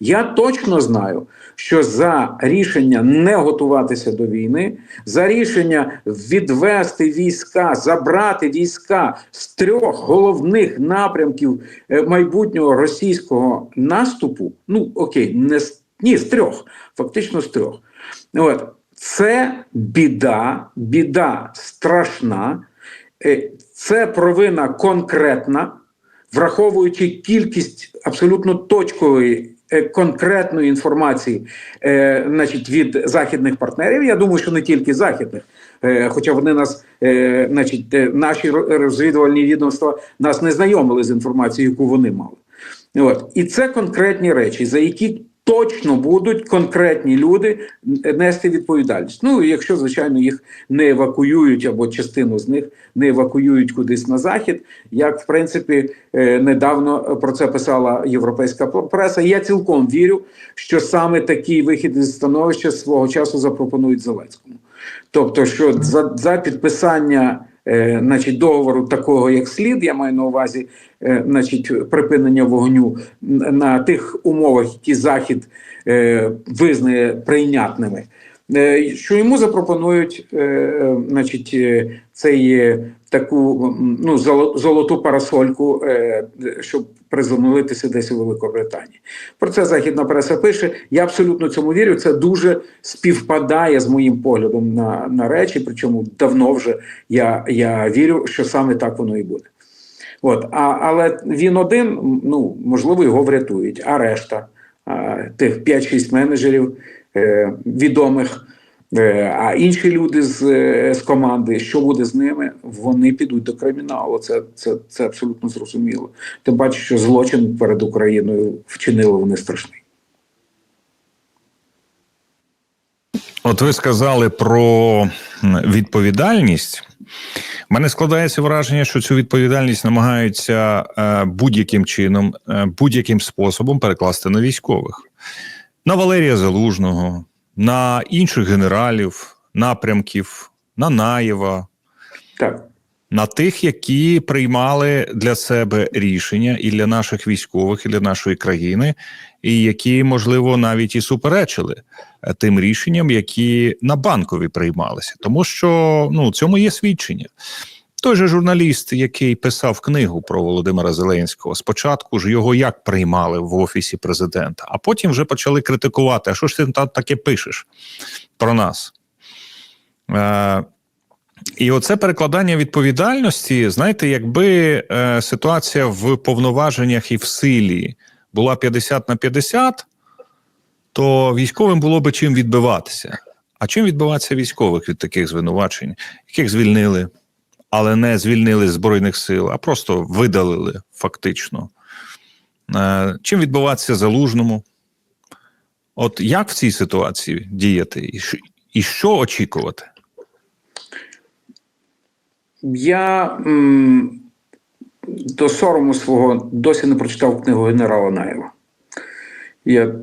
Я точно знаю, що за рішення не готуватися до війни, за рішення відвести війська, забрати війська з трьох головних напрямків е, майбутнього російського наступу. Ну окей, не з ні, з трьох, фактично з трьох. От це біда, біда страшна, Е, це провина конкретна, враховуючи кількість абсолютно точкової. Е, Конкретної інформації, е, значить, від західних партнерів. Я думаю, що не тільки західних, е, хоча вони нас, значить, наші розвідувальні відомства нас не знайомили з інформацією, яку вони мали. От. І це конкретні речі, за які точно будуть конкретні люди нести відповідальність. Ну, якщо, звичайно, їх не евакуюють або частину з них не евакуюють кудись на захід, як в принципі е, недавно про це писала європейська преса. Я цілком вірю, що саме такий вихід із становища свого часу запропонують Зеленському. Тобто, що за, за підписання е, значить, договору такого, як слід, я маю на увазі е, значить, припинення вогню на тих умовах, які Захід е, визнає прийнятними. Е, Що йому запропонують, е, е, значить, цей таку ну, золоту парасольку, щоб приземлитися десь у Великобританії. Про це західна преса пише. Я абсолютно цьому вірю. Це дуже співпадає з моїм поглядом на, на речі. Причому давно вже я, я вірю, що саме так воно і буде. От, а, але він один, ну можливо, його врятують. А решта а, тих 5-6 менеджерів відомих, е, а інші люди з, е, з команди, що буде з ними, вони підуть до криміналу. Це, це, це абсолютно зрозуміло. Тим паче, що злочин перед Україною вчинили вони страшний. От ви сказали про відповідальність. У мене складається враження, що цю відповідальність намагаються е, будь-яким чином, е, будь-яким способом перекласти на військових, на Валерія Залужного, на інших генералів, напрямків, на Наєва, Так. на тих, які приймали для себе рішення і для наших військових, і для нашої країни, і які, можливо, навіть і суперечили е, тим рішенням, які на банкові приймалися, тому що ну цьому є свідчення. Той же журналіст, який писав книгу про Володимира Зеленського, спочатку ж його як приймали в офісі президента, а потім вже почали критикувати: а що ж ти там таке пишеш про нас? Е, і оце перекладання відповідальності, знаєте, якби е, ситуація в повноваженнях і в силі була 50 на 50, то військовим було би чим відбиватися. А чим відбиватися військових від таких звинувачень, яких звільнили, але не звільнили Збройних сил, а просто видалили фактично. Е, чим відбуватися залужному? От як в цій ситуації діяти, і що, очікувати? Я м, до сорому свого досі не прочитав книгу генерала Наєва. Я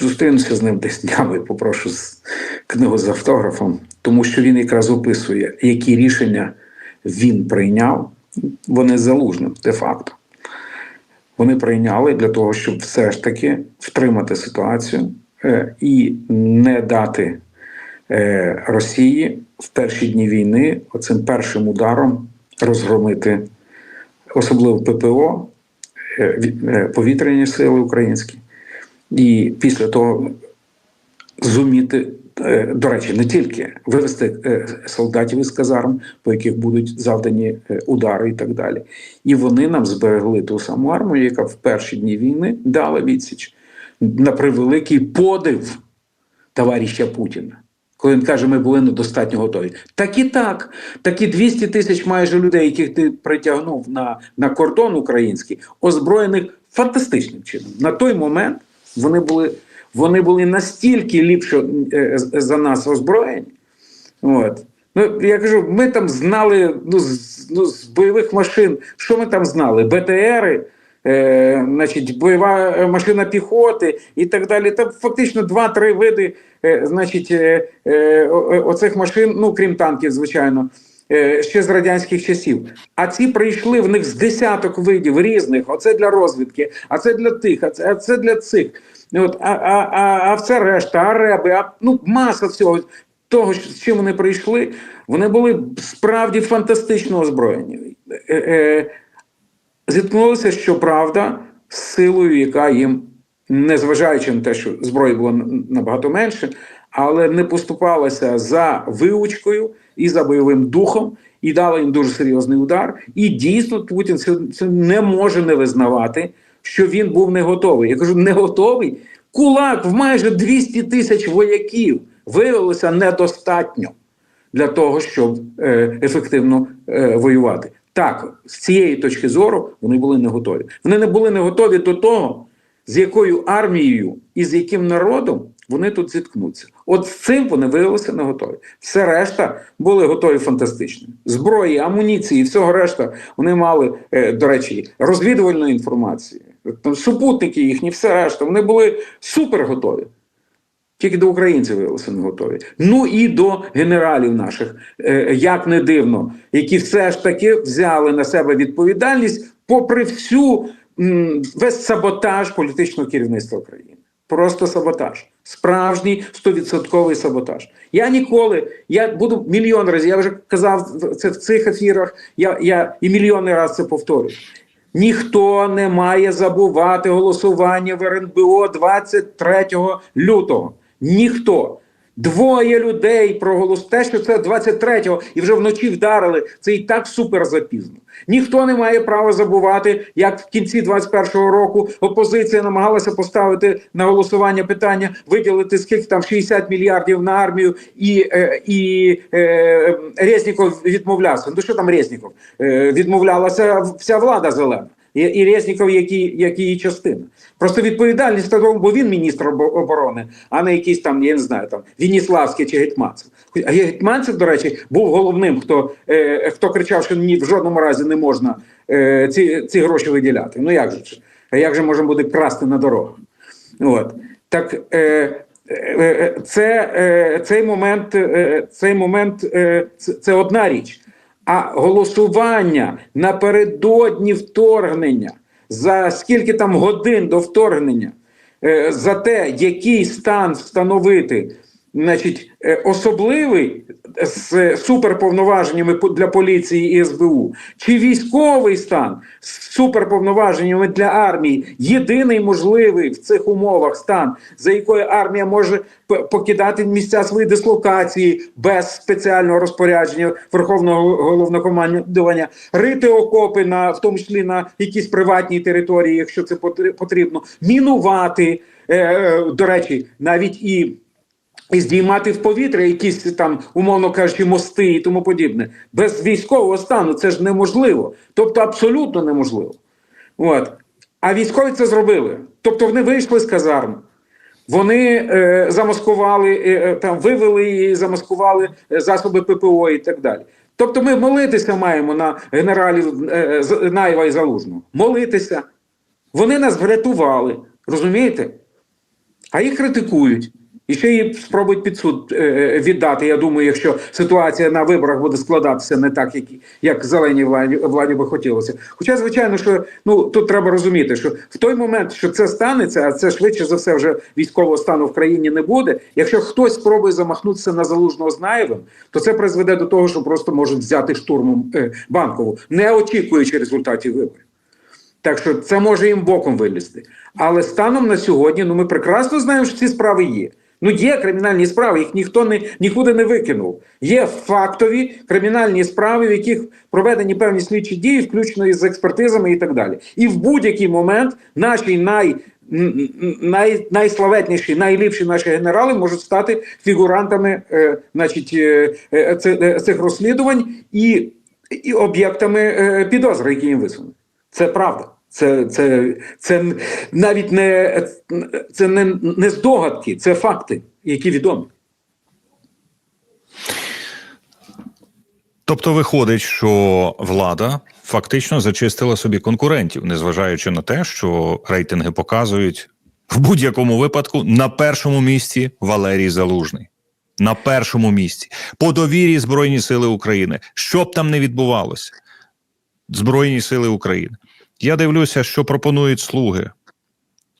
зустрінуся з ним десь днями, попрошу книгу з автографом, тому що він якраз описує, які рішення він прийняв. Вони з залужним, де-факто. Вони прийняли для того, щоб все ж таки втримати ситуацію е, і не дати е, Росії в перші дні війни оцим першим ударом розгромити особливо ППО, е, ві- повітряні сили українські, і після того зуміти, до речі, не тільки вивести е, солдатів із казарм, по яких будуть завдані е, удари і так далі. І вони нам зберегли ту саму армію, яка в перші дні війни дала відсіч на превеликий подив товариша Путіна. Коли він каже, ми були недостатньо готові. Так і так. Такі 200 тисяч майже людей, яких ти притягнув на, на кордон український, озброєних фантастичним чином. На той момент вони були, вони були настільки ліпше е, за нас озброєні. От. Ну, я кажу, ми там знали ну, з, ну, з бойових машин, що ми там знали? БТРи, е, значить, бойова е, машина піхоти і так далі. Там фактично два-три види е, значить, е, е, оцих машин, ну крім танків, звичайно. Е, ще з радянських часів. А ці прийшли в них з десяток видів різних. Оце для розвідки, а це для тих, а це, а це для цих. От, а, а, а, а все решта, а реби, а, ну маса всього того, з чим вони прийшли, вони були справді фантастично озброєні. Е, е, зіткнулися, щоправда, з силою, яка їм, незважаючи на те, що зброї було набагато менше, але не поступалася за виучкою і за бойовим духом, і дала їм дуже серйозний удар. І дійсно Путін це не може не визнавати, що він був не готовий. Я кажу, не готовий. Кулак в майже 200 тисяч вояків виявилося недостатньо для того, щоб е, ефективно е, воювати. Так, з цієї точки зору вони були не готові. Вони не були не готові до того, з якою армією і з яким народом вони тут зіткнуться. От з цим вони виявилися не готові. Все решта були готові фантастично. Зброї, амуніції, всього решта вони мали, е, до речі, розвідувальну інформацію, там, супутники їхні, все решта. Вони були супер готові. Тільки до українців виявилися не готові. Ну і до генералів наших, е, як не дивно, які все ж таки взяли на себе відповідальність, попри всю весь саботаж політичного керівництва країни. Просто саботаж. Справжній стовідсотковий саботаж. Я ніколи, я буду мільйон разів, я вже казав це в цих ефірах, я, я і мільйони разів це повторюю. Ніхто не має забувати голосування в РНБО 23 лютого. Ніхто. Двоє людей проголос те, що це 23-го і вже вночі вдарили. Це і так супер запізно. Ніхто не має права забувати, як в кінці 21-го року опозиція намагалася поставити на голосування питання виділити скільки там 60 мільярдів на армію, і, е, і е, Резніков відмовлявся. Ну що там Резніков? Е, відмовлялася вся влада зелена. І, і Резніков, як, і- як її частина. Просто відповідальність тому, бо він міністр оборони, а не якийсь там, я не знаю, там Вініславський чи Гетьманцев. А Гетьманцев, до речі, був головним, хто, е, хто кричав, що ні, в жодному разі не можна е, ці, ці гроші виділяти. Ну як же? А як же можна буде красти на дорогах? От. Так е, е, е, це, е, цей момент, цей момент це одна річ. А голосування напередодні вторгнення. За скільки там годин до вторгнення? Е, за те, який стан встановити, значить, е, особливий з суперповноваженнями по- для поліції і СБУ, чи військовий стан з суперповноваженнями для армії, єдиний можливий в цих умовах стан, за якою армія може покидати місця своєї дислокації без спеціального розпорядження Верховного головнокомандування, рити окопи на в тому числі на якісь приватній території, якщо це потр- потрібно, мінувати. Е, е, до речі, навіть і і здіймати в повітря якісь там, умовно кажучи, мости і тому подібне. Без військового стану це ж неможливо. Тобто абсолютно неможливо. От. А військові це зробили. Тобто вони вийшли з казарм. Вони е, замаскували, е, е, там вивели і замаскували е, засоби ППО і так далі. Тобто ми молитися маємо на генералів е, Наєва і Залужного. Молитися. Вони нас врятували. Розумієте? А їх критикують. І ще її спробують під суд е, віддати. Я думаю, якщо ситуація на виборах буде складатися не так, як, як зеленій владі, владі би хотілося. Хоча, звичайно, що ну тут треба розуміти, що в той момент, що це станеться, а це швидше за все вже військового стану в країні не буде. Якщо хтось спробує замахнутися на залужного з Наєвим, то це призведе до того, що просто можуть взяти штурмом е, банкову, не очікуючи результатів виборів. Так що це може їм боком вилізти. Але станом на сьогодні, ну ми прекрасно знаємо, що ці справи є. Ну, є кримінальні справи, їх ніхто не нікуди не викинув. Є фактові кримінальні справи, в яких проведені певні слідчі дії, включно із експертизами і так далі. І в будь-який момент наші най, най, найславетніші, найліпші наші генерали можуть стати фігурантами е, значить, е, е, е, цих розслідувань і, і об'єктами е, підозри, які їм висунуть. Це правда. Це, це, це навіть не, це не, не здогадки, це факти, які відомі. Тобто виходить, що влада фактично зачистила собі конкурентів, незважаючи на те, що рейтинги показують в будь-якому випадку на першому місці Валерій Залужний. на першому місці по довірі Збройні Сили України. Що б там не відбувалося, Збройні Сили України. Я дивлюся, що пропонують слуги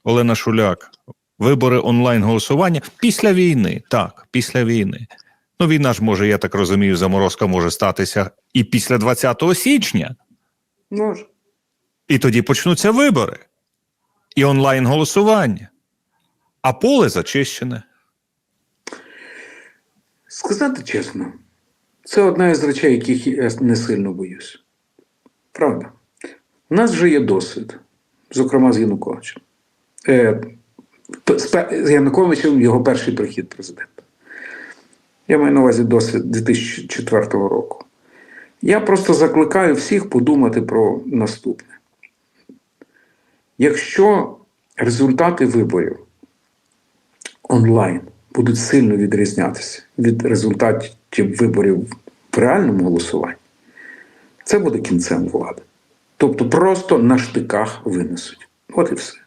Олена Шуляк. Вибори онлайн голосування після війни. Так, після війни. Ну, війна ж може, я так розумію, заморозка може статися і після 20 січня. Може. І тоді почнуться вибори і онлайн голосування. А поле зачищене. Сказати чесно, це одна із речей, яких я не сильно боюсь. Правда. У нас вже є досвід, зокрема з Януковичем. Е, з Януковичем його перший прихід президента. Я маю на увазі досвід 2004 року. Я просто закликаю всіх подумати про наступне. Якщо результати виборів онлайн будуть сильно відрізнятися від результатів виборів в реальному голосуванні, це буде кінцем влади. Тобто просто на штиках винесуть. От і все.